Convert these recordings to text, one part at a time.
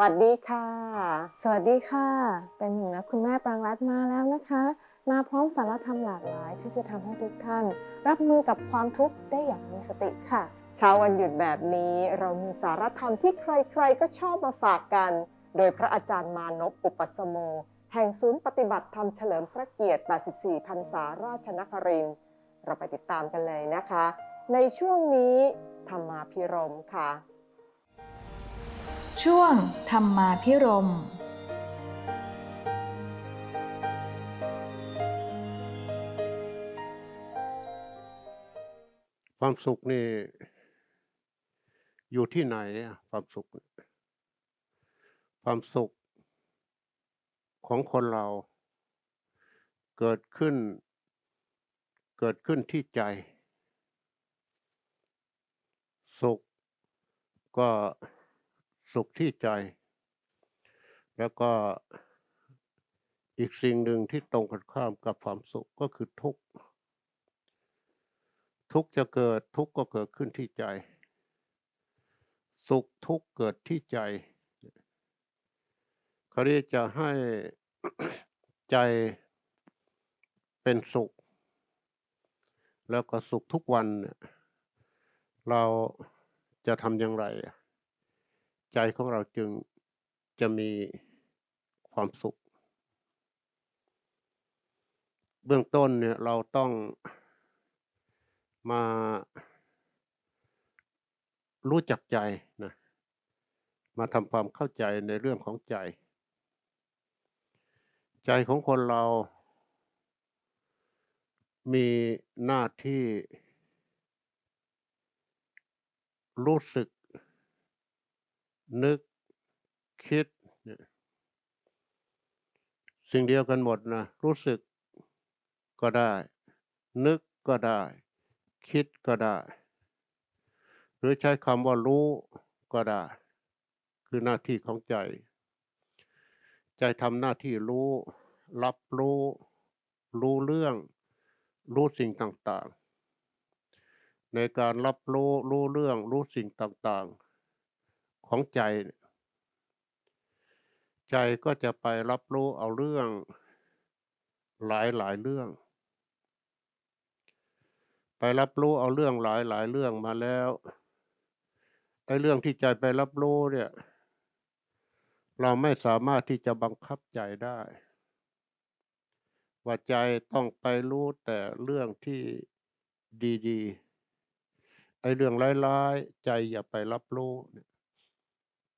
วัสดีค่ะ สวัสดีค่ะ เป็นหนึ่งนะคุณแม่ปรางรัตน์มาแล้วนะคะ มาพร้อมสาระธรรมหลากหลาย ที่จะทำให้ทุกท่าน รับมือกับความทุกข์ได้อย่างมีสติค่ะ เช้าวันหยุดแบบนี้เรามีสารธรรมที่ใครๆก็ชอบมาฝากกัน โดยพระอาจารย์มานพอุปสโม แห่งศูนย์ปฏิบัติธรรมเฉลิมพระเกียรติ 84 พรรษาราชนครินทร์เราไปติดตามกันเลยนะคะ ในช่วงนี้ธรรมาพิรมค่ะ ช่วงธรรมาพิรมความสุขนี่ อยู่ที่ไหนอะความสุข ความสุข ของคนเรา เกิดขึ้น เกิดขึ้นที่ใจ สุขก็ สุขที่ใจ แล้วก็อีกสิ่งหนึ่งที่ตรงกันข้ามกับความสุขก็คือทุกข์ทุกข์จะเกิดทุกข์ก็เกิดขึ้นที่ใจ สุขทุกข์เกิดที่ใจเขาเรียกจะให้ใจเป็นสุข แล้วก็สุขทุกวันเนี่ยเราจะทำอย่างไร ใจของเราจึงจะมีความสุข เบื้องต้นเนี่ยเราต้องมารู้จักใจนะมาทำความเข้าใจในเรื่องของใจ ใจของคนเรา มีหน้าที่ รู้สึก นึกคิดเนี่ยสิ่งเดียวกันหมดนะ รู้สึกก็ได้ นึกก็ได้ คิดก็ได้ หรือใช้คำว่ารู้ก็ได้ คือหน้าที่ของใจ ใจทำหน้าที่รู้ รับรู้ รู้เรื่อง รู้สิ่งต่างๆ ในการรับรู้ รู้เรื่อง รู้สิ่งต่างๆ ของใจ ใจก็จะไปรับรู้เอาเรื่องหลายๆเรื่อง ไปรับรู้เอาเรื่องหลายหลายเรื่องมาแล้วไอ้เรื่องที่ใจไปรับรู้เนี่ย เราไม่สามารถที่จะบังคับใจได้ ว่าใจต้องไปรู้แต่เรื่องที่ดี ๆ ไอ้เรื่องร้ายๆใจอย่าไปรับรู้เนี่ย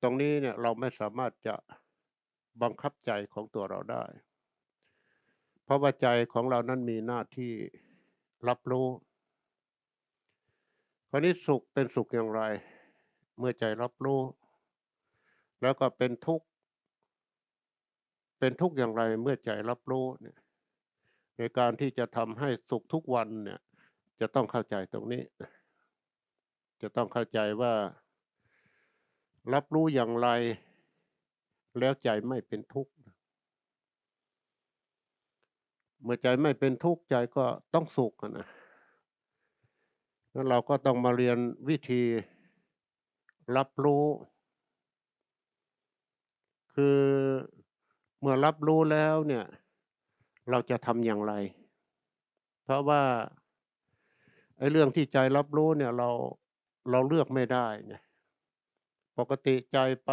ตรงนี้เนี่ยเราไม่สามารถจะบังคับใจของตัวเราได้ เพราะว่าใจของเรานั้นมีหน้าที่รับรู้คราวนี้สุขเป็นสุขอย่างไร เมื่อใจรับรู้ แล้วก็เป็นทุกข์ เป็นทุกข์อย่างไร เมื่อใจรับรู้เนี่ย ในการที่จะทำให้สุขทุกวันเนี่ย จะต้องเข้าใจตรงนี้ จะต้องเข้าใจว่า รับรู้อย่างไร แล้วใจไม่เป็นทุกข์เมื่อใจไม่เป็นทุกข์ใจก็ต้องสุขนะงั้นเราก็ต้องมาเรียนวิธีรับรู้ คือเมื่อรับรู้แล้วเนี่ย เราจะทำอย่างไร เพราะว่าไอ้เรื่องที่ใจรับรู้เนี่ยเราเราเลือกไม่ได้ไง ปกติใจไป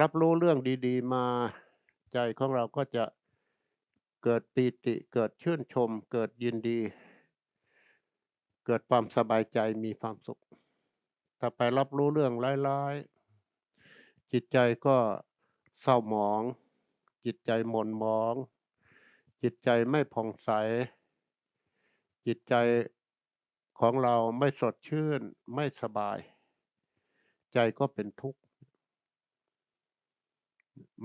รับรู้เรื่องดีๆ มาใจของเราก็จะเกิดปีติเกิดชื่นชม เกิดยินดี เกิดความสบายใจมีความสุข ถ้าไปรับรู้เรื่องร้ายๆ จิตใจก็เศร้าหมอง จิตใจหม่นหมอง จิตใจไม่ผ่องใส จิตใจของเราไม่สดชื่นไม่สบาย ใจก็เป็นทุกข์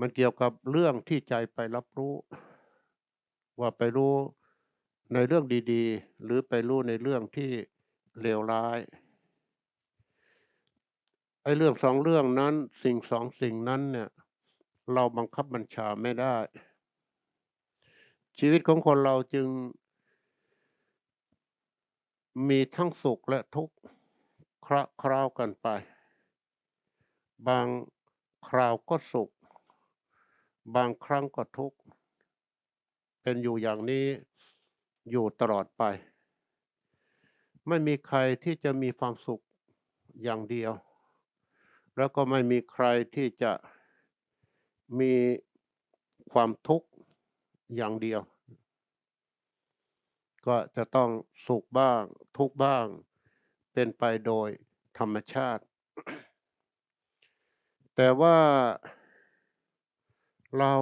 มันเกี่ยวกับเรื่องที่ใจไปรับรู้ ว่าไปรู้ในเรื่องดีๆ หรือไปรู้ในเรื่องที่เลวร้ายไอ้เรื่องสองเรื่องนั้น สิ่งสองสิ่งนั้นเนี่ย เราบังคับบัญชาไม่ได้ ชีวิตของคนเราจึง มีทั้งสุขและทุกข์คละเคล้ากันไป บางคราวก็สุข บางครั้งก็ทุกข์ เป็นอยู่อย่างนี้อยู่ตลอดไป ไม่มีใครที่จะมีความสุขอย่างเดียว แล้วก็ไม่มีใครที่จะมีความทุกข์อย่างเดียว ก็จะต้องสุขบ้างทุกข์บ้าง เป็นไปโดยธรรมชาติ แต่ว่าเรา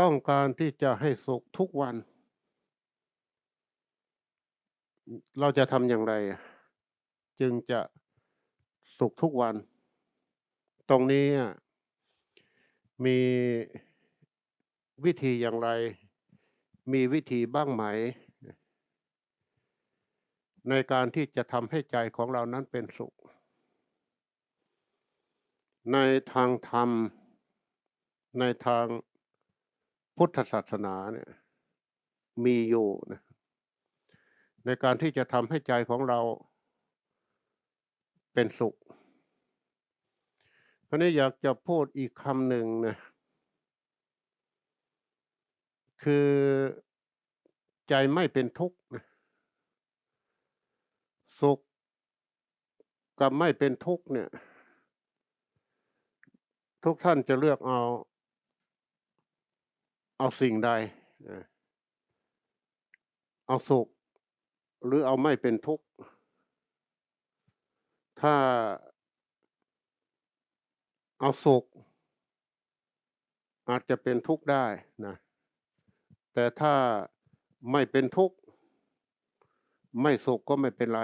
ต้องการที่จะให้สุขทุกวัน เราจะทำอย่างไร จึงจะสุขทุกวัน ตรงนี้มีวิธีอย่างไร มีวิธีบ้างไหม ในการที่จะทำให้ใจของเรานั้นเป็นสุข ในทางธรรม ในทางพุทธศาสนาเนี่ยมีอยู่นะในการที่จะทำให้ใจของเราเป็นสุขคราวนี้อยากจะพูดอีกคำหนึ่งนะคือใจไม่เป็นทุกข์นะสุขกับไม่เป็นทุกข์เนี่ย ทุกท่านจะเลือกเอา เอาสิ่งใด เอาสุข หรือเอาไม่เป็นทุกข์ ถ้าเอาสุข อาจจะเป็นทุกข์ได้นะแต่ถ้าไม่เป็นทุกข์ ไม่สุขก็ไม่เป็นไร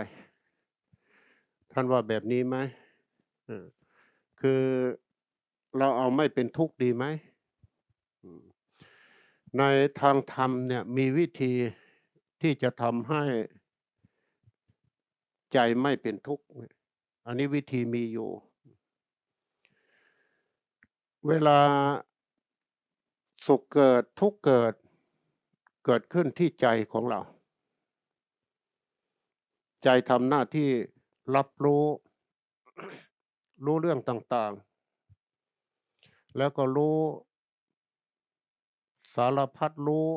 ท่านว่าแบบนี้ไหมคือ เราเอาไม่เป็นทุกข์ดีไหม ในทางธรรมเนี่ยมีวิธีที่จะทำให้ใจไม่เป็นทุกข์ อันนี้วิธีมีอยู่ เวลาสุขเกิดทุกข์เกิด เกิดขึ้นที่ใจของเรา ใจทำหน้าที่รับรู้ รู้เรื่องต่าง ๆ แล้วก็รู้ สารพัดรู้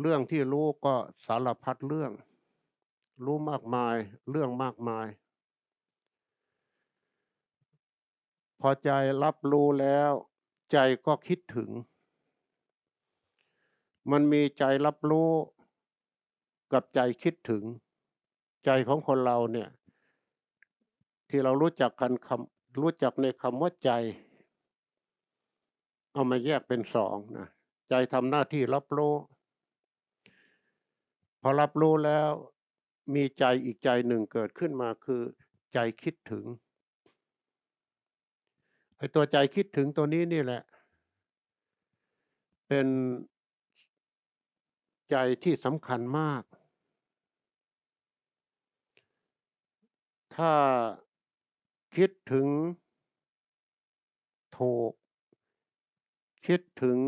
เรื่องที่รู้ก็สารพัดเรื่อง รู้มากมายเรื่องมากมาย พอใจรับรู้แล้ว ใจก็คิดถึง มันมีใจรับรู้กับใจคิดถึง ใจของคนเราเนี่ย ที่เรารู้จักกันคำ รู้จักในคำว่าใจ เอามาแยกเป็นสองนะใจทำหน้าที่รับรู้ พอรับรู้แล้วมีใจอีกใจหนึ่งเกิดขึ้นมาคือ ใจคิดถึงไอ้ตัวใจคิดถึงตัวนี้นี่แหละ เป็นใจที่สำคัญมาก ถ้า คิดถึง ถูก คิดถึง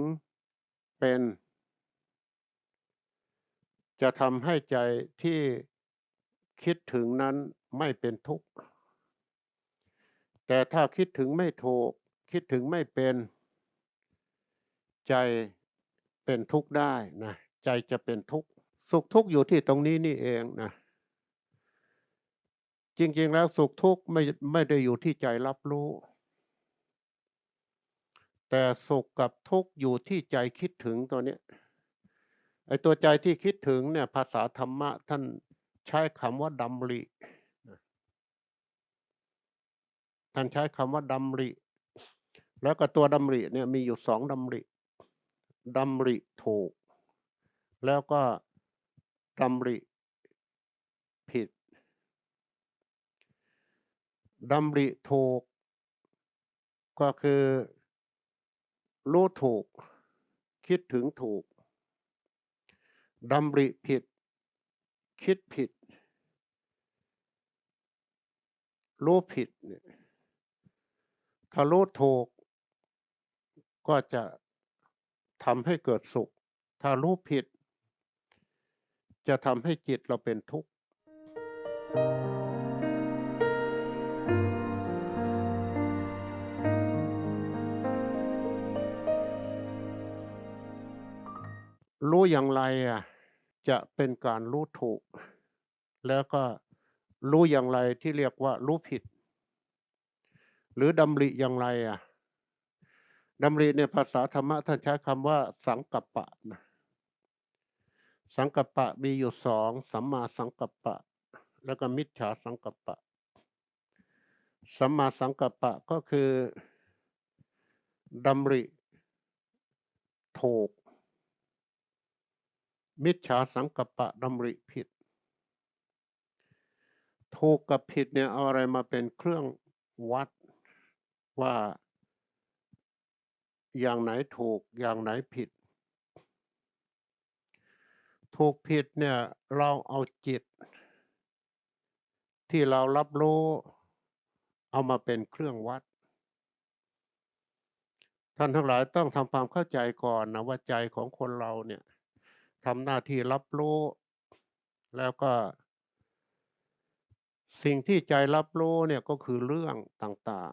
เป็น จะทำให้ใจที่คิดถึงนั้นไม่เป็นทุกข์ แต่ถ้าคิดถึงไม่ถูก คิดถึงไม่เป็น ใจเป็นทุกข์ได้นะ ใจจะเป็นทุกข์ สุขทุกข์อยู่ที่ตรงนี้นี่เองนะ จริง ๆ แล้วสุขทุกข์ไม่ไม่ได้อยู่ที่ใจรับรู้ แต่สุขกับทุกข์อยู่ที่ใจคิดถึงตัวเนี้ยไอ้ตัวใจที่คิดถึงเนี่ย ภาษาธรรมะท่านใช้คำว่าดำริท่านใช้คำว่าดำริ แล้วก็ตัวดำริเนี่ยมีอยู่สองดำริดำริถูก แล้วก็ดำริผิด ดำริถูก ก็คือรู้ถูก คิดถึงถูกดำริผิด คิดผิด รู้ผิดเนี่ยถ้ารู้ถูก ก็จะทำให้เกิดสุข ถ้ารู้ผิด จะทำให้จิตเราเป็นทุกข์ รู้อย่างไรอะจะเป็นการรู้ถูก แล้วก็รู้อย่างไรที่เรียกว่ารู้ผิด หรือดำริอย่างไรอะดำริในภาษาธรรมะท่านใช้คำว่า สังกัปปะนะสังกัปปะมีอยู่2สัมมาสังกัปปะ แล้วก็มิจฉาสังกัปปะ สัมมาสังกัปปะก็คือดำริถูก มิจฉาสังกปปะดำริผิด ถูกกับผิดเนี่ยเอาอะไรมาเป็นเครื่องวัดว่าอย่างไหนถูกอย่างไหนผิด ถูกผิดเนี่ยเราเอาจิต ที่เรารับรู้เอามาเป็นเครื่องวัด ท่านทั้งหลายต้องทำความเข้าใจก่อนนะว่าใจของคนเราเนี่ย ทำหน้าที่รับรู้ แล้วก็ สิ่งที่ใจรับรู้เนี่ยก็คือเรื่องต่าง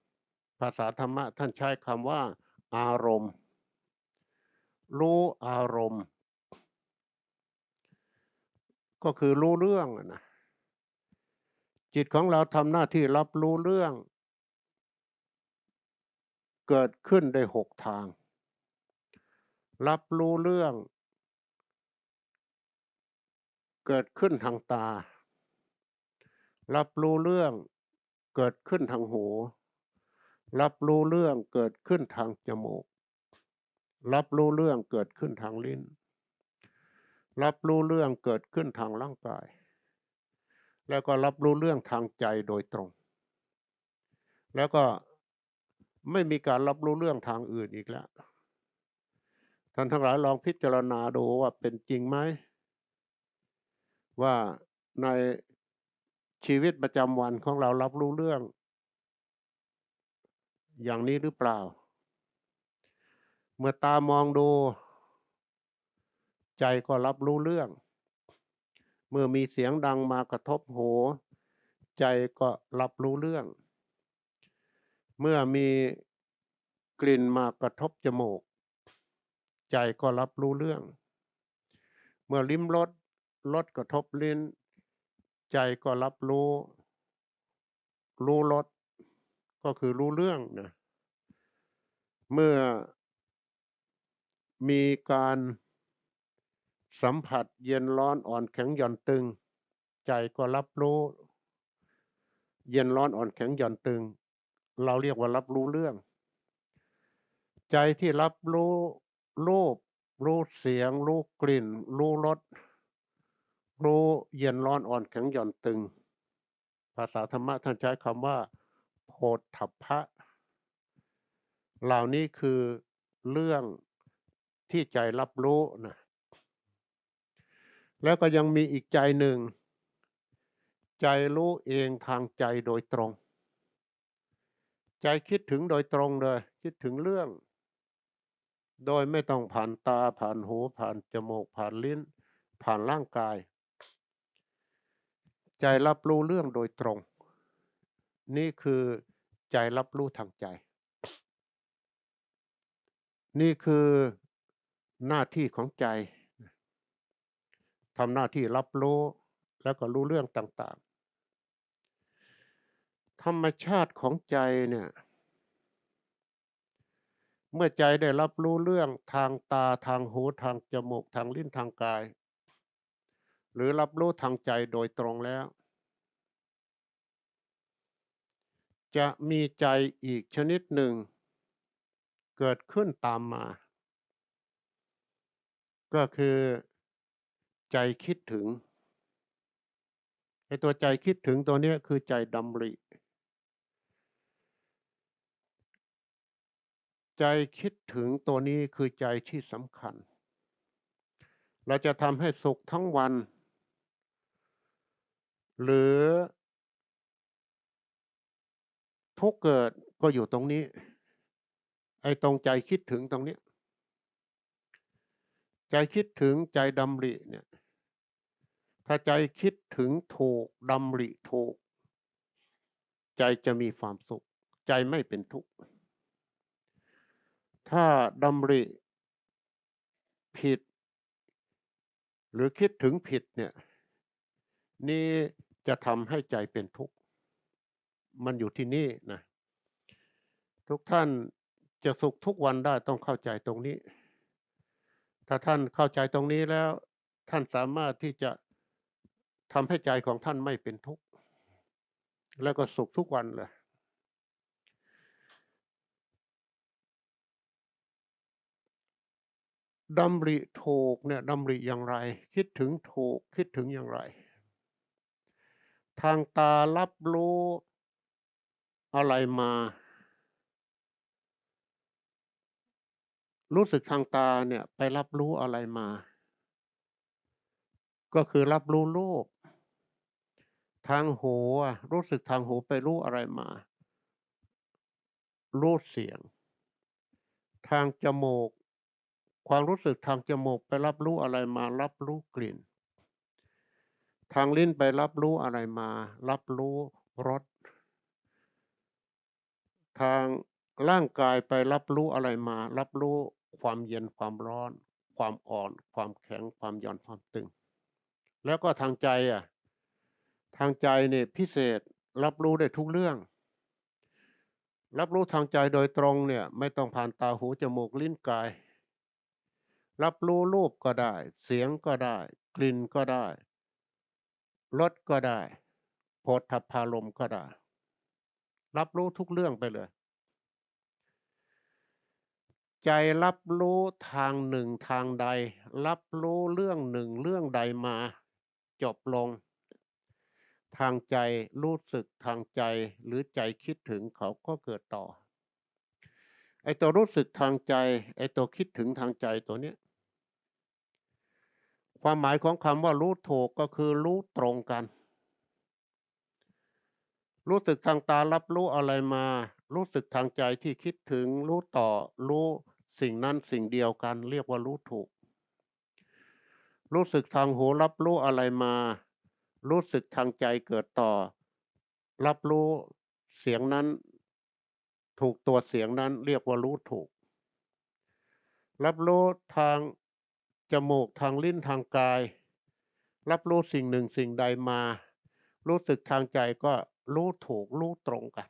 ๆ ภาษาธรรมะท่านใช้คำว่า อารมณ์ รู้อารมณ์ ก็คือรู้เรื่องนะจิตของเราทำหน้าที่รับรู้เรื่อง เกิดขึ้นได้6ทาง รับรู้เรื่อง เกิดขึ้นทางตา รับรู้เรื่องเกิดขึ้นทางหู รับรู้เรื่องเกิดขึ้นทางจมูก รับรู้เรื่องเกิดขึ้นทางลิ้น รับรู้เรื่องเกิดขึ้นทางร่างกาย แล้วก็รับรู้เรื่องทางใจโดยตรง แล้วก็ไม่มีการรับรู้เรื่องทางอื่นอีกแล้ว ท่านทั้งหลายลองพิจารณาดูว่าเป็นจริงไหม ว่าในชีวิตประจำวันของเรารับรู้เรื่อง อย่างนี้หรือเปล่า เมื่อตามองดู ใจก็รับรู้เรื่อง เมื่อมีเสียงดังมากระทบหู ใจก็รับรู้เรื่อง เมื่อมีกลิ่นมากระทบจมูก ใจก็รับรู้เรื่อง เมื่อลิ้มรส รสกระทบลิ้น ใจก็รับรู้ รู้รสก็คือรู้เรื่องนะเมื่อมีการสัมผัสเย็นร้อนอ่อนแข็งหย่อนตึง ใจก็รับรู้ เย็นร้อนอ่อนแข็งหย่อนตึง เราเรียกว่ารับรู้เรื่อง ใจที่รับรู้รูปรู้เสียง รู้กลิ่น รู้รส รู้เย็นร้อนอ่อนแข็งหย่อนตึง ภาษาธรรมะท่านใช้คำว่าโผฏฐัพพะ เหล่านี้คือเรื่องที่ใจรับรู้นะแล้วก็ยังมีอีกใจหนึ่ง ใจรู้เองทางใจโดยตรง ใจคิดถึงโดยตรงเลย คิดถึงเรื่อง โดยไม่ต้องผ่านตาผ่านหูผ่านจมูกผ่านลิ้น ผ่านร่างกาย ใจรับรู้เรื่องโดยตรง นี่คือใจรับรู้ทางใจ นี่คือหน้าที่ของใจทำหน้าที่รับรู้แล้วก็รู้เรื่องต่างๆ ธรรมชาติของใจเนี่ย เมื่อใจได้รับรู้เรื่องทางตาทางหูทางจมูกทางลิ้นทางกาย หรือรับรู้ทางใจโดยตรงแล้ว จะมีใจอีกชนิดหนึ่ง เกิดขึ้นตามมา ก็คือใจคิดถึงไอ้ตัวใจคิดถึงตัวนี้คือใจดำริ ใจคิดถึงตัวนี้คือใจที่สำคัญ เราจะทำให้สุขทั้งวัน หรือ ทุกเกิดก็อยู่ตรงนี้ ไอ้ตรงใจคิดถึงตรงนี้ ใจคิดถึงใจดำริเนี่ย ถ้าใจคิดถึงถูกดำริถูก ใจจะมีความสุข ใจไม่เป็นทุกข์ ถ้าดำริผิด หรือคิดถึงผิดเนี่ยนี่ จะทำให้ใจเป็นทุกข์ มันอยู่ที่นี่นะ ทุกท่านจะสุขทุกวันได้ต้องเข้าใจตรงนี้ ถ้าท่านเข้าใจตรงนี้แล้ว ท่านสามารถที่จะทำให้ใจของท่านไม่เป็นทุกข์ แล้วก็สุขทุกวันเลยดำริถูกเนี่ยดำริอย่างไร คิดถึงถูกคิดถึงอย่างไร ทางตารับรู้อะไรมา รู้สึกทางตาเนี่ยไปรับรู้อะไรมา ก็คือรับรู้รูปทางหูรู้สึกทางหูไปรู้อะไรมา รู้เสียง ทางจมูก ความรู้สึกทางจมูกไปรับรู้อะไรมา รับรู้กลิ่น ทางลิ้นไปรับรู้อะไรมา รับรู้รสทางร่างกายไปรับรู้อะไรมา รับรู้ความเย็นความร้อน ความอ่อน ความแข็งความหย่อนความตึง แล้วก็ทางใจอะทางใจเนี่ยพิเศษรับรู้ได้ทุกเรื่อง รับรู้ทางใจโดยตรงเนี่ยไม่ต้องผ่านตาหูจมูกลิ้นกาย รับรู้รูปก็ได้ เสียงก็ได้ กลิ่นก็ได้ รสก็ได้โผฏฐัพารมก็ได้ รับรู้ทุกเรื่องไปเลย ใจรับรู้ทางหนึ่งทางใด รับรู้เรื่องหนึ่งเรื่องใดมา จบลง ทางใจรู้สึกทางใจหรือใจคิดถึงเขาก็เกิดต่อไอ้ตัวรู้สึกทางใจไอ้ตัวคิดถึงทางใจตัวเนี้ย ความหมายของคำว่ารู้ถูกก็คือรู้ตรงกัน รู้สึกทางตารับรู้อะไรมา รู้สึกทางใจที่คิดถึงรู้ต่อรู้สิ่งนั้นสิ่งเดียวกัน เรียกว่ารู้ถูก รู้สึกทางหูรับรู้อะไรมา รู้สึกทางใจเกิดต่อ รับรู้เสียงนั้น ถูกตัวเสียงนั้นเรียกว่ารู้ถูก รับรู้ทาง จมูกทางลิ้นทางกาย รับรู้สิ่งหนึ่งสิ่งใดมา รู้สึกทางใจก็รู้ถูกรู้ตรงกัน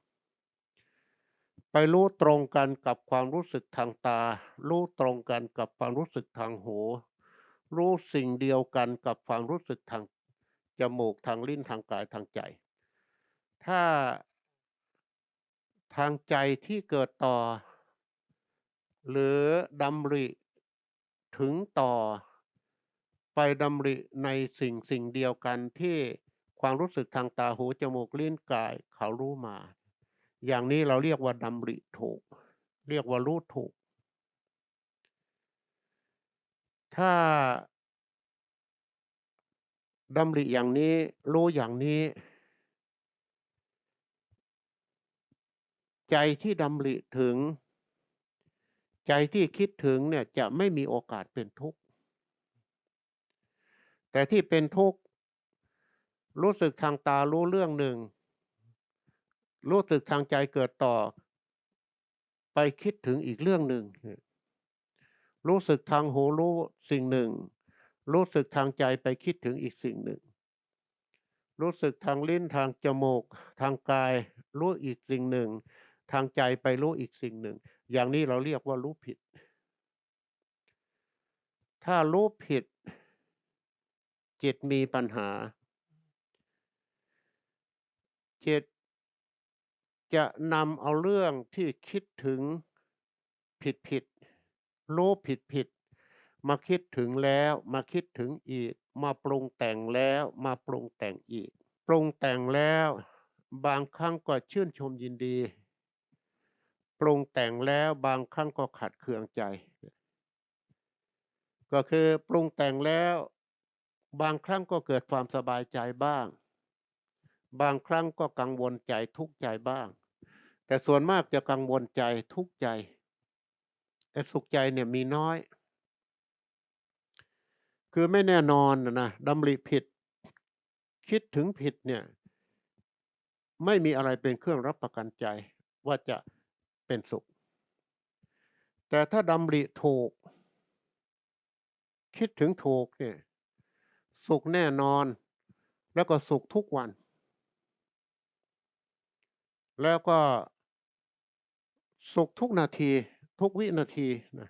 ไปรู้ตรงกันกับความรู้สึกทางตา รู้ตรงกันกับความรู้สึกทางหู รู้สิ่งเดียวกันกับความรู้สึกทางจมูกทางลิ้นทางกายทางใจ ถ้าทางใจที่เกิดต่อ หรือดำริ ถึงต่อไปดำริในสิ่งสิ่งเดียวกันที่ความรู้สึกทางตาหูจมูกลิ้นกายเขารู้มา อย่างนี้เราเรียกว่าดำริถูก เรียกว่ารู้ถูก ถ้าดำริอย่างนี้รู้อย่างนี้ ใจที่ดำริถึง ใจที่คิดถึงเนี่ยจะไม่มีโอกาสเป็นทุกข์ แต่ที่เป็นทุกข์รู้สึกทางตารู้เรื่องหนึ่ง รู้สึกทางใจเกิดต่อ ไปคิดถึงอีกเรื่องหนึ่ง รู้สึกทางหูรู้สิ่งหนึ่ง รู้สึกทางใจไปคิดถึงอีกสิ่งหนึ่ง รู้สึกทางลิ้นทางจมูก ทางกาย รู้อีกสิ่งหนึ่ง ทางใจไปรู้อีกสิ่งหนึ่ง อย่างนี้เราเรียกว่ารู้ผิด ถ้ารู้ผิด จิตมีปัญหา จิตจะนำเอาเรื่องที่คิดถึงผิดๆรู้ผิดๆมาคิดถึงแล้วมาคิดถึงอีก มาปรุงแต่งแล้วมาปรุงแต่งอีก ปรุงแต่งแล้ว บางครั้งก็ชื่นชมยินดี ปรุงแต่งแล้วบางครั้งก็ขัดเคืองใจ ก็คือปรุงแต่งแล้วบางครั้งก็เกิดความสบายใจบ้าง บางครั้งก็กังวลใจทุกข์ใจบ้าง แต่ส่วนมากจะกังวลใจทุกข์ใจแต่สุขใจเนี่ยมีน้อย คือไม่แน่นอนนะนะดำริผิด คิดถึงผิดเนี่ย ไม่มีอะไรเป็นเครื่องรับประกันใจ ว่าจะ เป็นสุข แต่ถ้าดำริถูก คิดถึงถูกเนี่ยสุขแน่นอนแล้วก็สุขทุกวัน แล้วก็สุขทุกนาทีทุกวินาทีนะ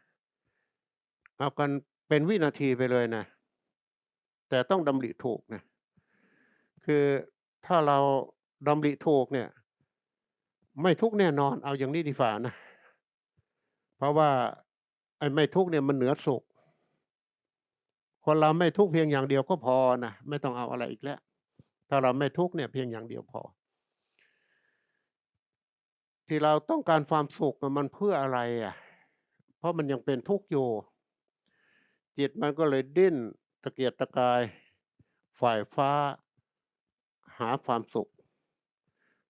เอากันเป็นวินาทีไปเลยนะ แต่ต้องดำริถูกนะ คือถ้าเราดำริถูกเนี่ย ไม่ทุกแน่นอนเอาอย่างนี้ดีฝ่านะ เพราะว่าไอ้ไม่ทุกเนี่ยมันเหนือสุข คนเราไม่ทุกเพียงอย่างเดียวก็พอนะไม่ต้องเอาอะไรอีกแล้ว ถ้าเราไม่ทุกเนี่ยเพียงอย่างเดียวพอ ที่เราต้องการความสุขมันเพื่ออะไรอะ เพราะมันยังเป็นทุกข์อยู่จิตมันก็เลยดิ้นตะเกียกตะกาย ฝ่ายฟ้าหาความสุข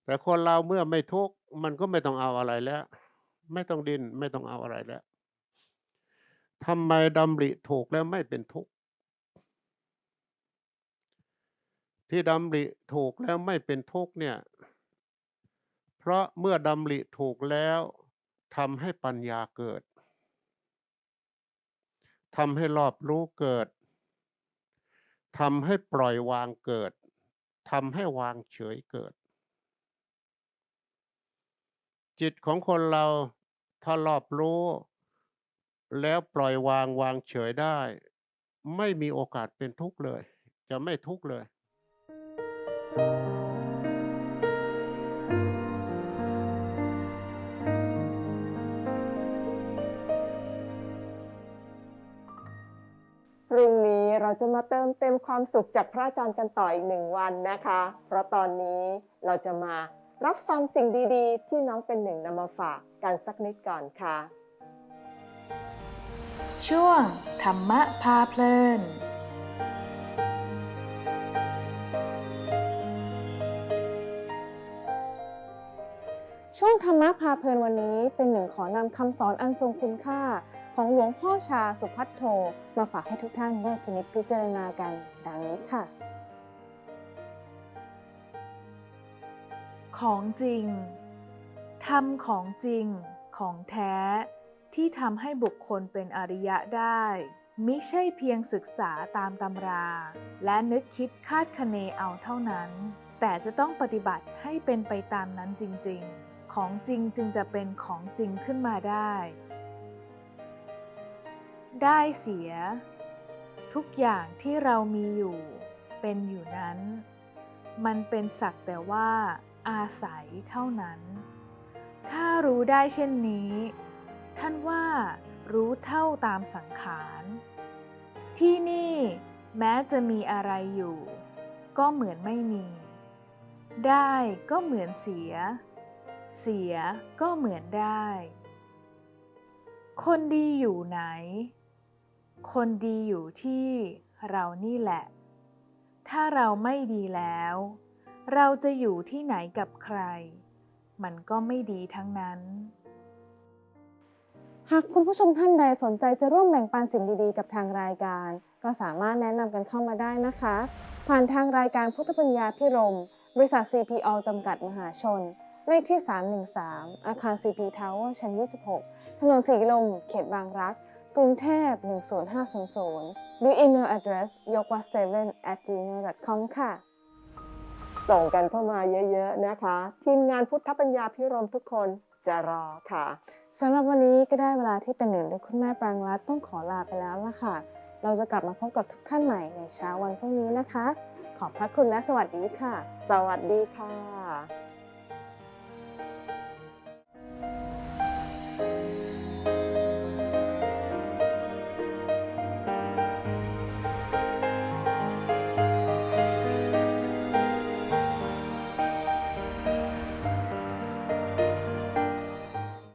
แต่คนเราเมื่อไม่ทุกข์ มันก็ไม่ต้องเอาอะไรแล้ว ไม่ต้องดิ้นไม่ต้องเอาอะไรแล้วทำไมดำริถูกแล้วไม่เป็นทุกข์ที่ดำริถูกแล้วไม่เป็นทุกข์เนี่ย เพราะเมื่อดำริถูกแล้วทำให้ปัญญาเกิดทำให้รอบรู้เกิดทำให้ปล่อยวางเกิดทำให้วางเฉยเกิด จิตของคนเราถ้ารอบรู้ แล้วปล่อยวางวางเฉยได้ ไม่มีโอกาสเป็นทุกข์เลย จะไม่ทุกข์เลย พรุ่งนี้เราจะมาเติมเต็มความสุขจากพระอาจารย์กันต่ออีกหนึ่งวันนะคะ เพราะตอนนี้เราจะมา รับฟังสิ่งดีๆ ที่น้องเป็นหนึ่งนำมาฝากกันสักนิดก่อนค่ะ ช่วงธรรมะพาเพลินช่วงธรรมะพาเพลินวันนี้เป็นหนึ่งขอนำคำสอนอันทรงคุณค่า ของหลวงพ่อชาสุพัทโทมาฝากให้ทุกท่านได้พินิจพิจารณากันดังนี้ค่ะ ของจริงทำของจริง ของแท้ ที่ทำให้บุคคลเป็นอริยะได้ มิใช่เพียงศึกษาตามตำรา และนึกคิดคาดคะเนเอาเท่านั้น แต่จะต้องปฏิบัติให้เป็นไปตามนั้นจริงๆ ของจริงจึงจะเป็นของจริงขึ้นมาได้ ได้เสีย ทุกอย่างที่เรามีอยู่ เป็นอยู่นั้น มันเป็นสักแต่ว่า อาศัยเท่านั้น ถ้ารู้ได้เช่นนี้ ท่านว่ารู้เท่าตามสังขาร ที่นี่แม้จะมีอะไรอยู่ ก็เหมือนไม่มี ได้ก็เหมือนเสีย เสียก็เหมือนได้ คนดีอยู่ไหน คนดีอยู่ที่เรานี่แหละ ถ้าเราไม่ดีแล้ว เราจะอยู่ที่ไหนกับใคร มันก็ไม่ดีทั้งนั้น หากคุณผู้ชมท่านใดสนใจจะร่วมแบ่งปันสิ่งดีๆ กับทางรายการ ก็สามารถแนะนำกันเข้ามาได้นะคะ ผ่านทางรายการพุทธปัญญาพิรม บริษัท CPO จำกัดมหาชน เลขที่ 313 อาคาร CP Tower ชั้น 26 ถนนสีลม เขตบางรัก กรุงเทพ 10500 หรือ email address ยกวัด7 at gmail.com ค่ะ ส่งกันเข้ามาเยอะๆนะคะ ทีมงานพุทธปัญญาพิรมทุกคนจะรอค่ะสำหรับวันนี้ก็ได้เวลาที่เป็นหนึ่งด้วยคุณแม่ปรางรัตน์ต้องขอลาไปแล้วล่ะค่ะ เราจะกลับมาพบกับทุกท่านใหม่ในเช้าวันพรุ่งนี้นะคะ ขอบพระคุณและสวัสดีค่ะ สวัสดีค่ะ